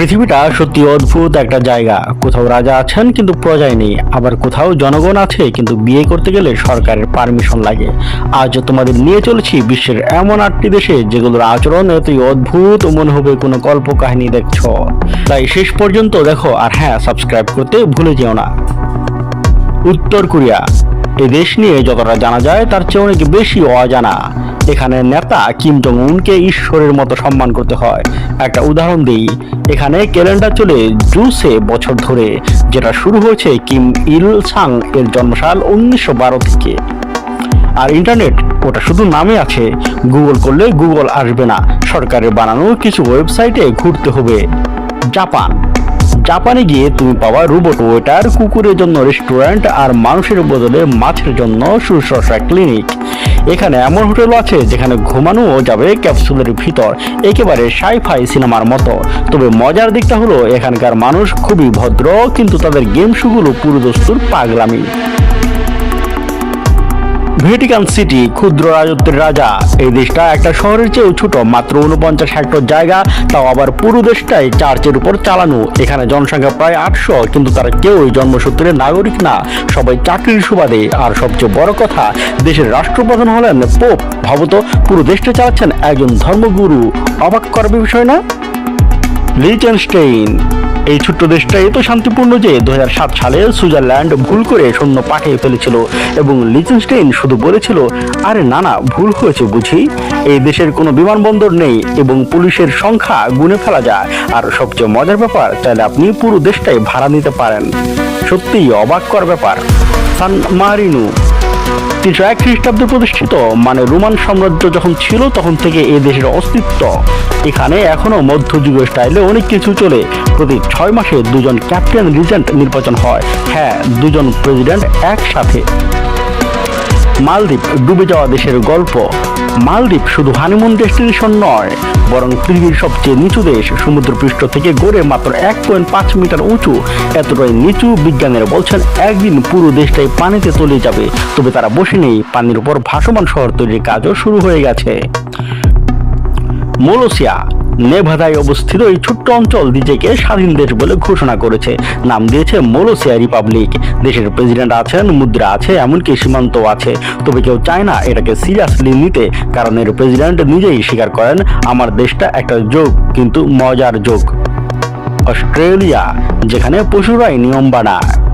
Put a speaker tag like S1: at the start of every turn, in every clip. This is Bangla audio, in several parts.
S1: পৃথিবীটা সত্যি অদ্ভুত একটা জায়গা। কোথাও রাজা আছেন, কিন্তু প্রজাই নেই। আবার কোথাও জনগণ আছে, কিন্তু বিয়ে করতে গেলে সরকারের পারমিশন লাগে। আজ তোমাদের নিয়ে চলেছি বিশ্বের এমন আটটি দেশে যেগুলোর আচরণ এতই অদ্ভুত মনে হবে কোনো কল্প কাহিনী দেখছ। তাই শেষ পর্যন্ত দেখো, আর হ্যাঁ সাবস্ক্রাইব করতে ভুলে যেও না। উত্তর কোরিয়া। এই দেশ নিয়ে যতটা জানা যায়, তার চেয়ে অনেক বেশি অজানা। এখানে নেতা কিম জং উনকে ঈশ্বরের মতো সম্মান করতে হয়। একটা উদাহরণ দিই, এখানে ক্যালেন্ডার চলে জুসে বছর ধরে, যেটা শুরু হয়েছে কিম ইল সাং এর জন্মসাল উনিশশো বারো থেকে। আর ইন্টারনেট, ওটা শুধু নামে আছে, গুগল করলে গুগল আসবে না। সরকারের বানানো কিছু ওয়েবসাইটে ঘুরতে হবে। জাপান। জাপানে গিয়ে তুমি পাওয়া রোবট ওয়েটার, কুকুরের জন্য রেস্টুরেন্ট আর মানুষের বদলে মাছের জন্য সুশ্রষা ক্লিনিক এখানে এমন হোটেল আছে যেখানে ঘুমানোও যাবে ক্যাপসুলের ভিতর, একেবারে সাইফাই সিনেমার মতো। তবে মজার দিকটা হলো, এখানকার মানুষ খুবই ভদ্র, কিন্তু তাদের গেম শুগুলো পুরোদস্তুর পাগলামি। ভেটিকান সিটি ক্ষুদ্র রাজত্বের রাজা। এই দেশটা একটা শহরের চেয়েও ছোট, মাত্র উনপঞ্চাশ হেক্টর জায়গা। তাও আবার পুরো দেশটাই চার্চের উপর চালানো। এখানে জনসংখ্যা প্রায় আটশো, কিন্তু তারা কেউই জন্মসূত্রে নাগরিক না। সবাই চাকরির সুবাদে। আর সবচেয়ে বড় কথা, দেশের রাষ্ট্রপ্রধান হলেন পোপ। ভাবত, পুরো দেশটা চালাচ্ছেন একজন ধর্মগুরু। অবাক করবে বিষয় না? লিচেনস্টেইন এই ছোট্ট দেশটা এত শান্তিপূর্ণ যে দু হাজার সাত সালে সুইজারল্যান্ড ভুল করে শূন্য পাঠিয়ে ফেলেছিল এবং লিচেনস্টেইন শুধু বলেছিল, আরে না না, ভুল হয়েছে বুঝি? এই দেশের কোনো বিমানবন্দর নেই এবং পুলিশের সংখ্যা গুনে ফেলা যায়। আর সবচেয়ে মজার ব্যাপার চাইলে আপনি পুরো দেশটাই ভাড়া নিতে পারেন। সত্যিই অবাক কর ব্যাপার। সান মারিনু তিনশো এক খ্রিস্টাব্দে প্রতিষ্ঠিত মানে রোমান সাম্রাজ্য যখন ছিল তখন থেকে এই দেশের অস্তিত্ব। এখানে এখনও মধ্যযুগীয় স্টাইলে অনেক কিছু চলে। প্রতি ছয় মাসে দুজন ক্যাপ্টেন রিজেন্ট নির্বাচন হয়। হ্যাঁ দুজন প্রেসিডেন্ট একসাথে। মালদ্বীপ ডুবে যাওয়া দেশের গল্প। মালদ্বীপ শুধু হানিমুন ডেস্টিনেশন নয় বরং পৃথিবীর সবচেয়ে নিচু দেশ, সমুদ্রপৃষ্ঠ থেকে গড়ে মাত্র এক পয়েন্ট পাঁচ মিটার উঁচু। এতটাই নিচু, বিজ্ঞানীরা বলছেন একদিন পুরো দেশটাই পানিতে তলে যাবে। তবে তারা বসে নেই, পানির উপর ভাসমান শহর তৈরির কাজও শুরু হয়ে গেছে। মোলোসিয়া নেভাদায় অবস্থিত এই ছোট্ট অঞ্চল নিজেকে স্বাধীন দেশ বলে ঘোষণা করেছে। নাম দিয়েছে মোলোসিয়া রিপাবলিক। দেশের প্রেসিডেন্ট আছেন, মুদ্রা আছে, এমনকি সীমান্ত আছে। তবে কেউ চায় না এটাকে সিরিয়াসলি নিতে, কারণ এর প্রেসিডেন্ট নিজেই স্বীকার করেন, আমার দেশটা একটা যোগ, কিন্তু মজার যোগ। অস্ট্রেলিয়া, যেখানে পশুরাই নিয়ম বানায়।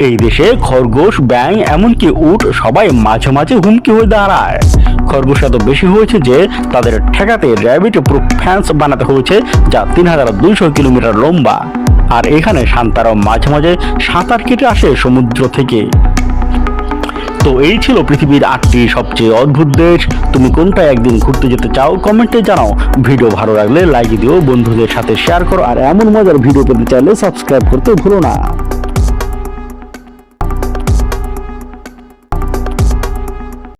S1: এই দেশে খরগোশ ব্যাং এমনকি উট সবাই মাঝে মাঝে হুমকি হয়ে দাঁড়ায়। খরগোশ এত বেশি হয়েছে যে তাদের ঠেকাতে র্যাবিট প্রুফ ফ্যান্স বানাতে হয়েছে যা তিন হাজার দুইশো কিলোমিটার লম্বা। আর এখানে শান্তারাও মাঝে মাঝে সাঁতার কেটে আসে সমুদ্র থেকে। তো এই ছিল পৃথিবীর আটটি সবচেয়ে অদ্ভুত দেশ। তুমি কোনটা একদিন ঘুরতে যেতে চাও কমেন্টে জানাও। ভিডিও ভালো লাগলে লাইক দিও, বন্ধুদের সাথে শেয়ার করো। আর এমন মজার ভিডিও পেতে চাইলে সাবস্ক্রাইব করতে ভুলো না।